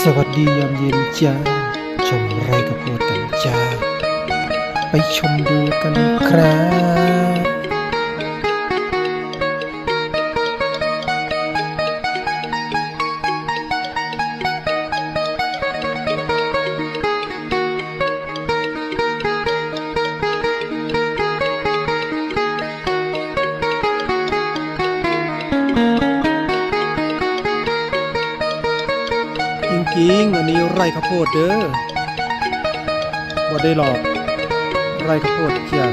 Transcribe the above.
สวัสดียามเย็นจ้า ชมไรกระโพดกันจ้า ไปชมดูกันครับ ริง อันนี้ไรข้าวโพดเด้อบ่ได้หลอก ไรข้าวโพดเพีย